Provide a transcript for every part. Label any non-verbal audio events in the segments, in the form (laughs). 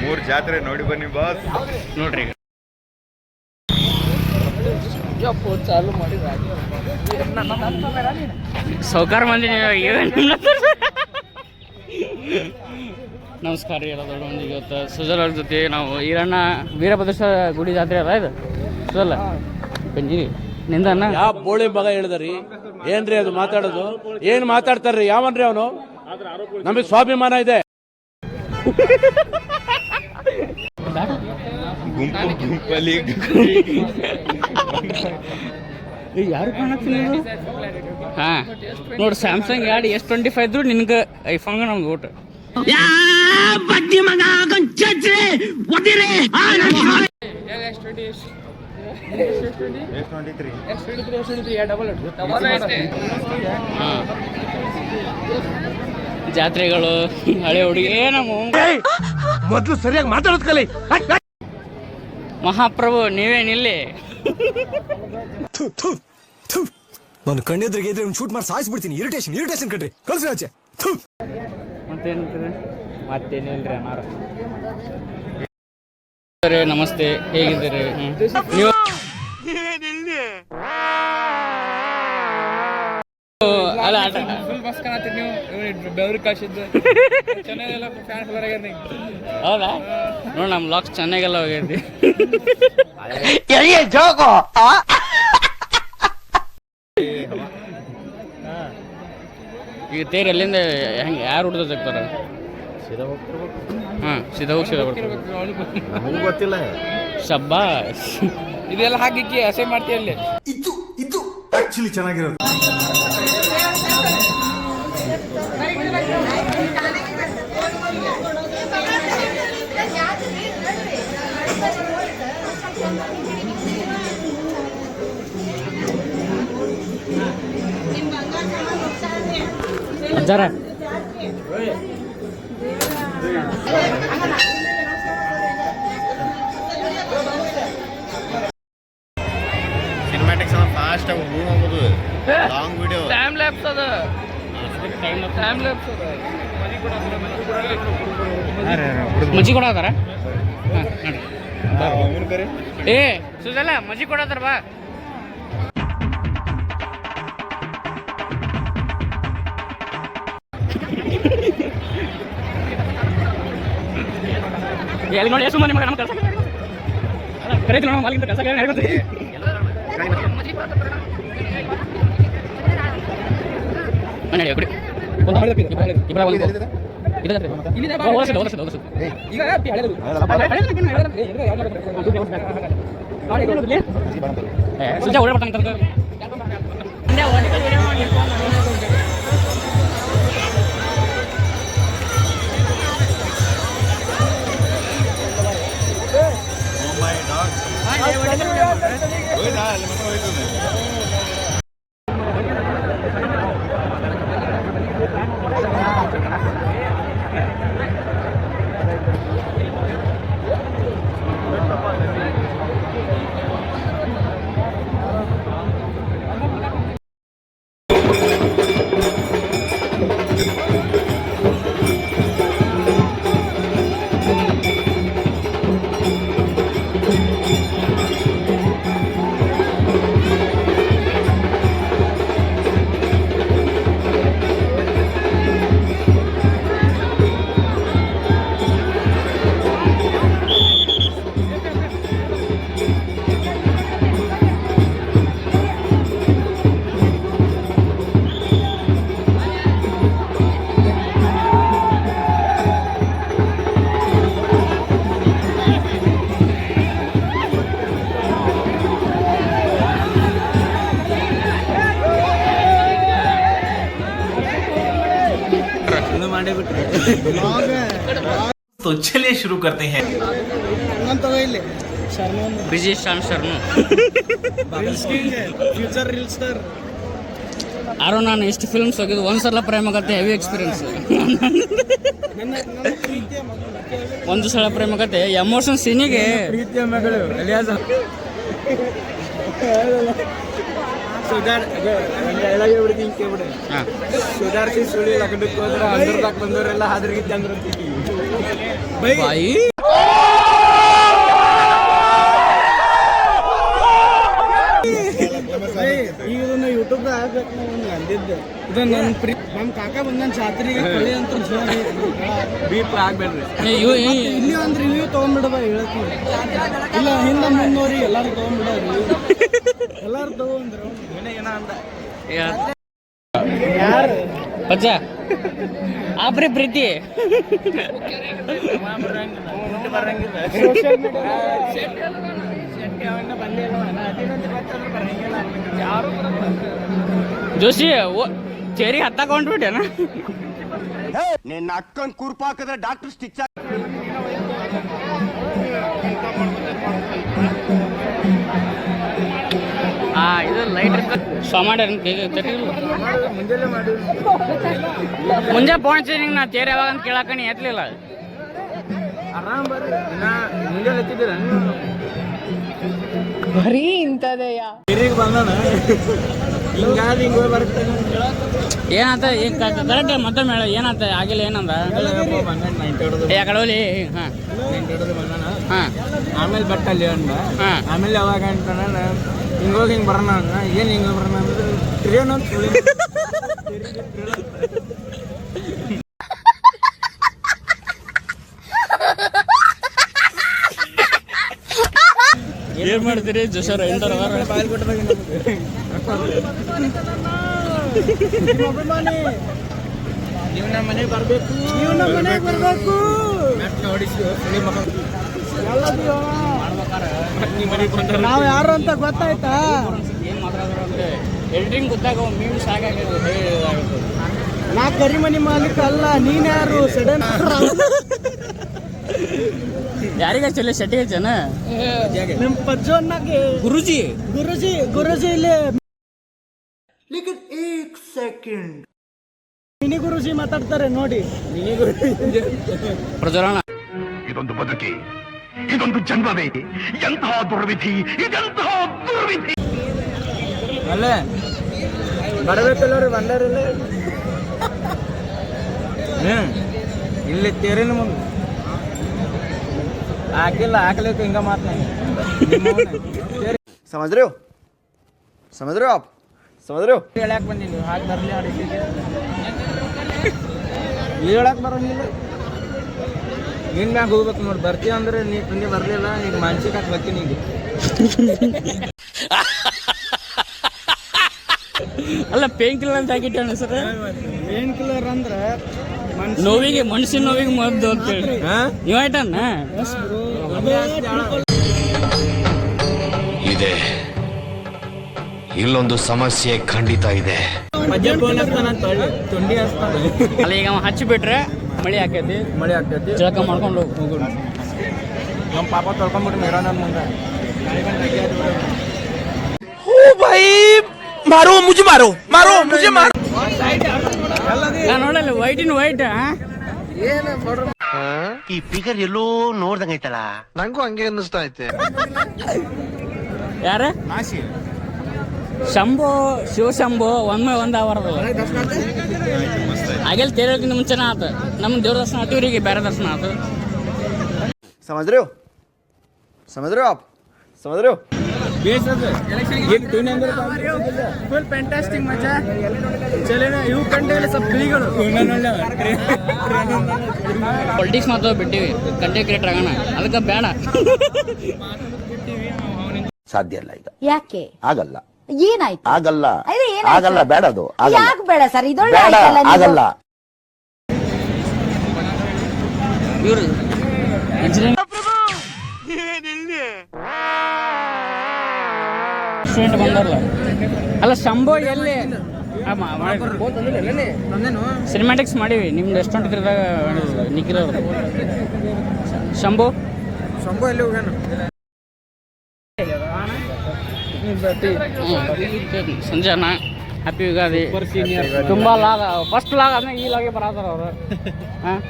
ಮೂರ್ ಜಾತ್ರೆ ನೋಡಿ ಬನ್ನಿ ಬಾಸ್. ನೋಡ್ರಿ ಈಗ. ಚಾಲು ಮಾಡಿ ಸೌಕಾರ ಮಂದಿ ನಮಸ್ಕಾರ ರೀ ಎಲ್ಲ ದೊಡ್ಡ ಮಂದಿಗೆ ಇವತ್ತು ಸುಜಲ್ ಅವ್ರ ಜೊತೆ ನಾವು ಈರಣ್ಣ ವೀರಭದ್ರೇಶ್ವರ ಗುಡಿ ಜಾತ್ರೆ ಅಲ್ಲ ಇದು? ಸುಜಲ್ಲ ಬನ್ನಿ ನಿಂದಣ್ಣ? ಯಾವ ಬೋಳಿ ಮಗ ಹೇಳಿದ್ರಿ. ಏನ್ರಿ ಅದು ಮಾತಾಡೋದು? ಏನ್ ಮಾತಾಡ್ತಾರ್ರಿ? ಯಾವನ್ರಿ ಅವನು? ನಮಗೆ ಸ್ವಾಭಿಮಾನ ಇದೆ. ಗುಂಪು ಗುಂಪಲ್ಲಿ ಯಾರು ಕಾಣತ್ತೀನಿ ಹಾ. ನೋಡಿ ಸ್ಯಾಮ್ಸಂಗ್ ಯಾಡ್ ಎಸ್ ಟ್ವೆಂಟಿ ಫೈವ್ ಇದ್ರು ನಿನ್ಗೆ ಐಫೋನ್ಗೆ ನಮ್ದು ಓಟ್ ಎಷ್ಟ್ ಟ್ವೆಂಟಿ ತ್ರೀ. ಹಾ. ಜಾತ್ರೆಗಳು ಹಳೆ ಹುಡುಗಿ ನಮ್ಮ ಮೊದ್ಲು ಸರಿಯಾಗಿ ಮಾತಾಡೋದ್ ಕಲಿ. ಮಹಾಪ್ರಭು ನೀವೇನಿಲ್ಲಿ ನಾನು ಕಣ್ಣೆದ್ರಿಗೆ ಇದ್ರೆ ಶೂಟ್ ಮಾಡಿ ಸಾಯಿಸ್ಬಿಡ್ತೀನಿ. ಇರಿಟೇಷನ್ ಇರಿಟೇಷನ್ ಕಣ್ರಿ. ಕಳ್ಸಿ ಆಚೆ. ಥು. ಮತ್ತೇನಂತೀರಿ ಮತ್ತೇನಿಲ್ರಿ ನಮಸ್ತೆ. ಹೇಗಿದ್ದೀರಿ? ನೀವು ಅಲ್ಲ ಆಟ ಫುಲ್ ಬಸ್ ಕಾಣತ್ತೀರಿ ನೀವು. ಬೆವ್ರಿಗೆ ಕಳ್ಸಿದ್ದು ಚೆನ್ನಾಗೆಲ್ಲ ಫ್ಯಾನ್ ಫಾಲೋವರ್ ಆಗ್ಯಾರ ನೀವು. ಹೌದಾ? ನೋಡಿ ನಮ್ಮ ಲಾಕ್ಸ್ ಚೆನ್ನಾಗೆಲ್ಲ ಹೋಗೈತಿ ಈಗ ತೇರು ಎಲ್ಲಿಂದ ಹೆಂಗೆ ಯಾರು ಹುಡ್ದು ತೆಗ್ತಾರ ಹಾಂ ಸೀದಾ ಹೋಗಿ ಸೀದಾ ಬರ್ತಾರೆ ಗೊತ್ತಿಲ್ಲ. ಶಬ್ಬಾಸ್ ಇದೆಲ್ಲ ಹಾಕಿಕ್ಕಿ ಅಸೆ ಮಾಡ್ತೀಯ ಅಲ್ಲಿ? ಆಕ್ಚುಲಿ ಚೆನ್ನಾಗಿರೋದು. ಅಜ್ಜಾರ ಸಿನಿಮ್ಯಾಟಿಕ್ಸ್ ಟೈಮ್ ಫಾಸ್ಟ್ ಆಗಿ ಮೂವ್ ಆಗೋದು ಲಾಂಗ್ ವಿಡಿಯೋ ಟೈಮ್ ಲ್ಯಾಪ್ಸ್ ಅದ. ಟೈಮ್ ಲ್ಯಾಪ್ಸ್ ಅದ ಮಜ್ಜಿ ಕೊಡೋದಾರ ಏ ಸುಜಲ ಮಜ್ಜಿ ಕೊಡೋದಾರ ಬಾ. ಎಲ್ಲಿ ನೋಡಿ ಸುಮ್ಮನೆ ಮಗ ನಮ್ಮ ಕೆಲಸ ಕರೀತಿ ನೋಡ ಮಾಲಿಂದ ಕೆಲಸ ಹೇಳ್ಕೊತೀವಿ ಓದಿಸಿದ ಈಗ ಹಳೆದು ಸುಜಾ ಒಳ್ಳೆ ಬರ್ತಾನೆ ಹೋಯ್ತಾ ಅಲ್ಲಿ ಮನೆ ಹೋಯ್ತು तो चलिए शुरू करते हैं ಬಿಜಿ ಶಾನ್ ಶರ್ನು ಫ್ಯೂಚರ್ ರೀಲ್ ಸ್ಟಾರ್ ಆರೋ ನಾನು ಎಷ್ಟು ಫಿಲ್ಮ್ಸ್ ಹೋಗಿದ್ದು ಒಂದ್ಸಲ ಪ್ರೇಮ ಕತೆ ಹೆವಿ ಎಕ್ಸ್ಪೀರಿಯನ್ಸ್ ಒಂದು ಸಲ ಪ್ರೇಮ ಕತೆ ಎಮೋಷನ್ ಸೀನಿಗೆ ಪ್ರೀತಿಯ ಮಗಳು ಅಲಿಯಾಸ ಸುಧಾರ್ ಕೇಳ್ಬಿಡು. ಸುಳಿ ಲಗ್ನಕ್ಕೆ ಹೋದ್ರೆ ಅಂದ್ರದಾಗ ಬಂದವರೆಲ್ಲ ಹಾದ್ರಿಗಿದ್ದಂದ್ರ ಬಾಯಿ. ಈಗ ಇದನ್ನ ಯೂಟ್ಯೂಬ್ ಹಾಕ್ಬೇಕು ಒಂದು ಅಂದಿದ್ದೆ. ಇದು ನನ್ನ ಪ್ರಿ ನಮ್ಮ ಕಾಕ ಬಂದನ್ ಜಾತ್ರೆಗೆ ಕಳಿ ಅಂತ ಬೀಪ್ ಆಗ್ಬೇಡ್ರಿ. ಇಲ್ಲಿ ಒಂದು ರಿವ್ಯೂ ತೊಗೊಂಡ್ಬಿಡಬ ಹೇಳ್ತೀನಿ. ಇಲ್ಲ ಹಿಂದೆ ಮುಂದೋರಿ ಎಲ್ಲಾರು ತೊಗೊಂಡ್ಬಿಡೋರಿ ಆಪ್ರಿ ಪ್ರೀತಿ. ಜೋಶಿ ಚೇರಿ ಹತ್ತಾಕೊಂಡ್ಬಿಟ್ಟೆನ ನಿನ್ನ ಅಕ್ಕನ್ ಕುರ್ಪಾಕಿದ್ರೆ ಡಾಕ್ಟರ್ ಸ್ಟಿಚ್ ಮಾಡಿ ಮುಂಜೆ ಫೋನ್ ನಿಂಗೆ ನಾ ಚೇರ್ ಯಾವಾಗ ಅಂತ ಕೇಳಾಕ ನೀ ಎತ್ತಲಿಲ್ಲ ಆರಾಮ್ ಬರ್ರಿ. ಇನ್ನ ಮುಂಜಾನೆ ಹಚ್ಚಿದ್ದೀರ ಬರೀ ಇಂಥದೆಯ? ಹಿರಿಗೆ ಬಂದಾನ? ಹಿಂಗಾದ ಹಿಂಗ ಹೋಗಿ ಏನಂತ ಕರೆಕ್ಟ್ ಮತ್ತೊಮ್ಮೆ ಹೇಳ ಏನಂತ ಆಗಿಲ್ಲ ಏನಂದ? ಆ ಕಡೆ ಹಾಂ. ಹಾಂ. ಆಮೇಲೆ ಬಟ್ ಅಲ್ಲಿ ಅಂದ. ಆಮೇಲೆ ಯಾವಾಗ ಅಂತ ಹಿಂಗೋಗಿ ಹಿಂಗೆ ಬರೋಣ ಏನು ಹಿಂಗೆ ಬರೋಣ ಅಂದ್ರೆ ಟ್ರೇನ್ ಅಂತ ಸುಳಿ ಏನು ಮಾಡ್ತೀರಿ ಜೋಶರ್ ಎಂಟರ ನೀವು ನಮ್ಮ ಮನೆಗೆ ಬರಬೇಕು. ನೀವು ನಮ್ಮ ಮನೆಗೆ ಬರಬೇಕು. ನಾವು ಯಾರು ಅಂತ ಗೊತ್ತಾಯ್ತಾ? ಏನು ಮಾತಾಡೋದು ಅಂದ್ರೆ ಎಲ್ರಿಂಗ್ ಗೊತ್ತಾಗ ಮೀನು ಸಾಕಾಗ್ಯದ ಹೇಳಿ ನಾ ಕರಿಮನಿ ಮಾಲೀಕ ಅಲ್ಲ ನೀನ್ ಯಾರು? ಸಡನ್ ಯಾರಿಗ ಚಲೋ ಶೆಟ್ಟಿ ಜನ ನಿಮ್ ಪಜ್ಜೋನ್ನಾಗೆ ಗುರುಜಿ. ಗುರುಜಿ ಗುರುಜಿ ಇಲ್ಲಿ ಮಿನಿ ಗುರುಜಿ ಮಾತಾಡ್ತಾರೆ ನೋಡಿ. ಮಿನಿ ಗುರುಜಿ. ಪ್ರಜ್ವಲನ ಇದೊಂದು ಬದುಕಿ ಇದೊಂದು ಜನ್ಮವೇ ಎಂತಹ ದುರ್ವಿಧಿ ಇದೆಂತಹ ದುರ್ವಿಧಿ. ಅಲ್ಲೇ ಬರಬೇಕಲ್ಲರು ಬಂದಾರಿಲ್ಲ. ಹ್ಮ್ ಇಲ್ಲಿ ತೇರಿನ ಮುಂದೆ. ಹಾಕಿಲ್ಲ ಹಾಕ್ಲಿಕ್ಕೆ ಹಿಂಗ ಮಾತನಾಡಿ समझ रहे हो समझ रहे हो आप समझ रहे हो ಹೇಳಕ್ ಬಂದಿನಿ ಹಾಕಿ ಬರ್ಲಿ ಆಡಿಸಿದ್ದೆ ಹೇಳಕ್ ಬರಂಗಿಲ್ಲ ನಿನ್ ಮ್ಯಾಗ ಹೋಗ್ಬೇಕು ನೋಡಿ ಬರ್ತೀಯ ಅಂದ್ರೆ ನೀ ಪುಣ್ಯ ಬರ್ಲಿಲ್ಲ ಈಗ ಮಾನಸಿಕ ಹಾಕ್ಬೇಕಿನಿ ಈಗ (laughs) ಅಲ್ಲ ಪೇನ್ ಕಿಲ್ಲರ್ ಅಂತ ಹಾಕಿಟ್ಟ ಸರ್ ಪೇನ್ ಕಿಲ್ಲರ್ ಅಂದ್ರೆ ನೋವಿಗೆ ಮನುಷ್ಯನ ನೋವಿಗೆ ಮದ್ದು ಅಂತೇಳಿ ನೀವು ಆಯ್ತಣ್ಣ ಇದೆ. ಇಲ್ಲೊಂದು ಸಮಸ್ಯೆ ಖಂಡಿತ ಇದೆ. ಅಲ್ಲ ಈಗ ಅವ ಹಚ್ಚಿಬಿಟ್ರೆ ಮಳೆ ಆಕೈತಿ. ಮಳೆ ಹಾಕೈತಿ ಜಳಕ ಮಾಡ್ಕೊಂಡು ಹೋಗೋಣ. ನಮ್ಮ ಪಾಪ ತೊಳ್ಕೊಂಡ್ಬಿಟ್ಟು ಮೆರೋನ ಮುಂದೆ. ನಾ ನೋಡಲ್ಲ ವೈಟ್ ಇನ್ ವೈಟ್ ಈ ಫಿಗರ್ ಎಲ್ಲೋ ನೋಡ್ದಂಗ ಐತಲ್ಲ? ನಂಗೂ ಹಂಗೆ ಅನ್ನಿಸ್ತಾ ಐತೆ. ಯಾರ? ಶಿವ ಶಂಭು ಶಿವಶಂಭು ಒಮ್ಮೆ ಒಂದ ಅವರದು. ಆಗೆಲ್ಲ ತೇರೋಕ್ಕಿಂತ ಮುಂಚೆನ ಆತ. ನಮ್ಮ ದೇವ್ರ ದರ್ಶನ ಆತು ಇವರಿಗೆ ಬೇರೆ ದರ್ಶನ ಆತು. ಸಮಜ್ರಿ ಸಮಜ್ರಿ ಆಪ್. ಸಮಜ್ರಿ ಫುಲ್ ಫ್ಯಾಂಟಾಸ್ಟಿಕ್ ಮಜಾ. ಚಲೋ ಇವು ಕಂಡೆ ಸ್ವಲ್ಪ ಕಿಳಿಗಳು ಪೊಲಿಟಿಕ್ಸ್ ಮಾತ್ರ ಬಿಟ್ಟಿವಿ. ಕಂಡೆ ಕ್ರಿಯೇಟರ್ ಆಗೋಣ. ಅದಕ್ಕೆ ಬೇಡ. ಸಾಧ್ಯ ಇಲ್ಲ ಈಗ. ಯಾಕೆ? ಆಗಲ್ಲ. ಏನಾಯ್ತು? ಆಗಲ್ಲ. ಆಗಲ್ಲ ಬೇಡ ಅದು. ಆಗಲ್ಲ. ಯಾಕೆ ಬೇಡ ಸರ್? ಇದೊಳ್ಳೆ? ಆಗಲ್ಲ. ಇವ್ರು ಸ್ಟೂಡೆಂಟ್ ಬಂದಾರಲ್ಲ. ಅಲ್ಲ ಶಂಭೋ ಎಲ್ಲಿ? ಸಿನಿಮ್ಯಾಟಿಕ್ಸ್ ಮಾಡೀವಿ. ನಿಮ್ಮ ರೆಸ್ಟೋರೆಂಟ್ ಇದ್ದಾಗ ನಿಖಿಲ್ ಶಂಭೋ? ಶಂಭು ಎಲ್ಲಿ ಹೋಗ್ಯಾನ. ಸಂಜಾನ ಹ್ಯಾಪಿ ಯುಗಾದಿ ತುಂಬ ಲಾಗ್ ಫಸ್ಟ್ ಲಾಗ್ ಆದ್ಮೇಲೆ ಈ ಲಾಗೆ ಬರತ್ತಾರ ಅವರು. ಹಾಂ?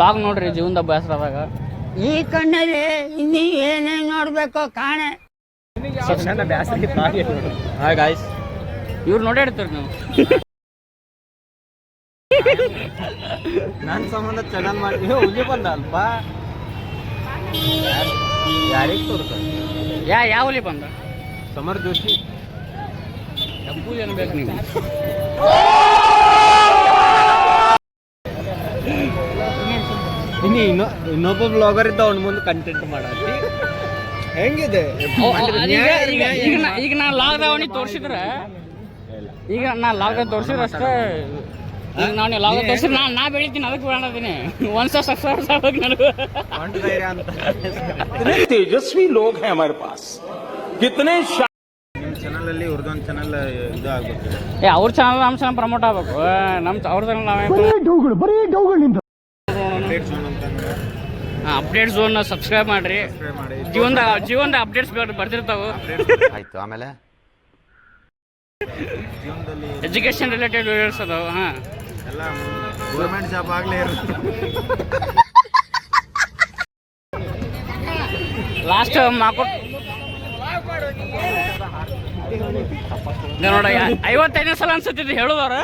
ಲಾಗ್ ನೋಡ್ರಿ ಜೀವನದ ಅಭ್ಯಾಸದಾಗ. ಈ ಕಣ್ಣಲ್ಲಿ ಇನ್ನೀ ಏನೇನು ನೋಡಬೇಕೋ ಕಾಣೆ. ಹಾಯ್ ಗಾಯ್ಸ್ ಇವ್ರು ನೋಡಾಡ್ತಾರೆ ನಾವು. ನನ್ನ ಸಂಬಂಧ ಚೆನ್ನಾಗಿ ಮಾಡಿ ಹುಲಿ ಬಂದ ಅಲ್ಪ ಯಾರಿಗೆ ತೋರ್ತಾರೆ ಯಾ ಯಾವ ಹುಲಿ ಬಂದ? ಸಮರ್ ಜೋಶಿ. ಡಬ್ಬು ಏನು ಬೇಕು ನೀವು ಇನ್ನು ಇನ್ನೊ ಇನ್ನೊಬ್ಬ ಬ್ಲಾಗರ್ ಇದ್ದ ಅವ್ನ ಮುಂದೆ ಕಂಟೆಂಟ್ ಮಾಡತ್ತಿ ಹೆಂಗಿದೆ? ಈಗ ನಾ ಲಾಗ್ದಾವಣಿ ತೋರಿಸಿದ್ರ ಈಗ ನಾ ಲಾಗ್ದ ತೋರಿಸಿದ್ರ ಅಷ್ಟೇ. ಈಗ ನಾನು ಲಾಗ ತೋರಿಸಿದ್ರೆ ನಾನು ನಾ ಬೆಳಿತೀನಿ ಅದಕ್ಕೆ ಬಿಡೋಣದೀನಿ ಒಂದ್ಸ ಸಕ್ಸಸ್ ನನಗೆ. ತೇಜಸ್ವಿ ಲೋಕ ಹೈ ಹಮಾರೆ ಪಾಸ್. ಕಿತ್ನೆ ಚಾನಲ್ ಏ ಅವ್ರ ಚಾನಲ್ ನಮ್ ಚಾನಲ್ ಪ್ರಮೋಟ್ ಆಗ್ಬೇಕು. ನಮ್ಮ ಅವ್ರ ಚಾನಲ್ ನಾವೇ ಬರೀ ಡೌಗಳು ಬರೀ ಡೌಗಳಿಂದ. ಅಪ್ಡೇಟ್ ಝೋನ್ ಸಬ್ಸ್ಕ್ರೈಬ್ ಮಾಡ್ರಿ. ಜೀವನ ಜೀವನದ ಜೀವನದ ಅಪ್ಡೇಟ್ಸ್ ಬರ್ತಿರ್ತಾವ ಆಯ್ತು ಆಮೇಲೆ? ಎಜುಕೇಶನ್ ರಿಲೇಟೆಡ್ ವಿಡಿಯೋಸ್ ಅದಾವ ಹಾ. ಎಲ್ಲ ಗೌರ್ಮೆಂಟ್ ಜಾಬ್ ಆಗ್ಲೇ ಇರುತ್ತೆ ಲಾಸ್ಟ್ ಮಾಕೋಟ್ ನೋಡ ಐವತ್ತೈದನೇ ಸಲ ಅನ್ಸುತ್ತಿದ್ದು ಹೇಳುದವ್ರ.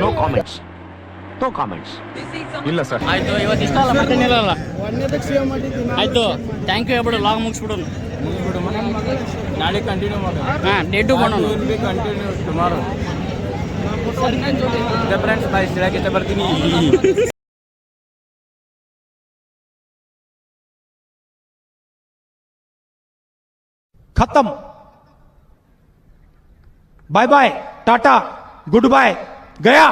ನೋ ಕಾಮೆಂಟ್ಸ್ ನೋ ಕಾಮೆಂಟ್ಸ್ ಇಲ್ಲ ಸರ್ ಆಯ್ತು ಇವತ್ತು ಇಷ್ಟ ಅಲ್ಲ ಮತ್ತೇನಿಲ್ಲ ಒಂದನೇದಕ್ಕೆ ಸೇವ್ ಮಾಡಿದ್ದೀನಿ ಆಯ್ತು ಥ್ಯಾಂಕ್ ಯು ಹೇಳ್ಬಿಡು ಲಾಗ್ ಮುಗಿಸ್ಬಿಡು ನಾಳೆ ಕಂಟಿನ್ಯೂ ಮಾಡೋಣ ಹಾ ಡೇಟು ಮಾಡೋಣ be continue tomorrow friends bye ಸಿಡಕ್ಕೆ ಇಷ್ಟ ಬರ್ತೀನಿ खत्म bye bye tata goodbye गया